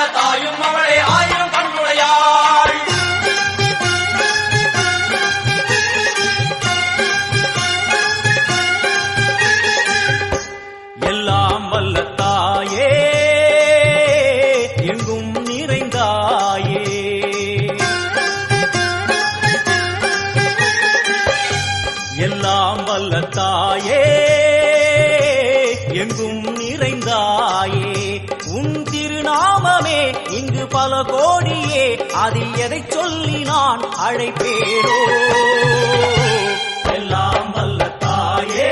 தாயும் அவளே ஆயிரம் கோடியே அதில் எதை சொல்லி நான் அழைப்பேரோ எல்லாம் வல்ல தாயே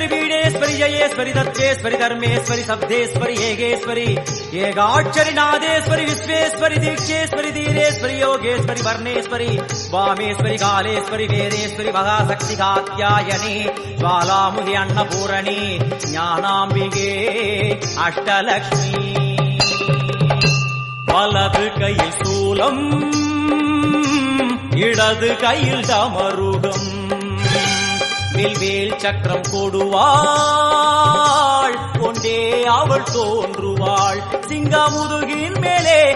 ஏகேஸ்வரி பீடேஸ்வரி ஜயேஸ்வரி தத்தேஸ்வரி தர்மேஸ்வரி சப்தேஸ்வரி ஏகேஸ்வரி ஏகாட்சரி நாதேஸ்வரி விஸ்வேஸ்வரி தீட்சேஸ்வரி தீரேஸ்வரி யோகேஸ்வரி வர்ணேஸ்வரி வாமேஸ்வரி காலேஸ்வரி வேதேஸ்வரி மகாசக்தி காத்தியாயனி பாலாமுதி அன்னபூரணி ஞானாம்பிகே அஷ்டலக்ஷ்மி. வலது கையில் சூலம் இடது கையில் தமருகம். வில்வேல் சக்கரம் கொடுவாள் கொண்டே அவள் தோன்றுவாள். சிங்கமுதுகின் மேலே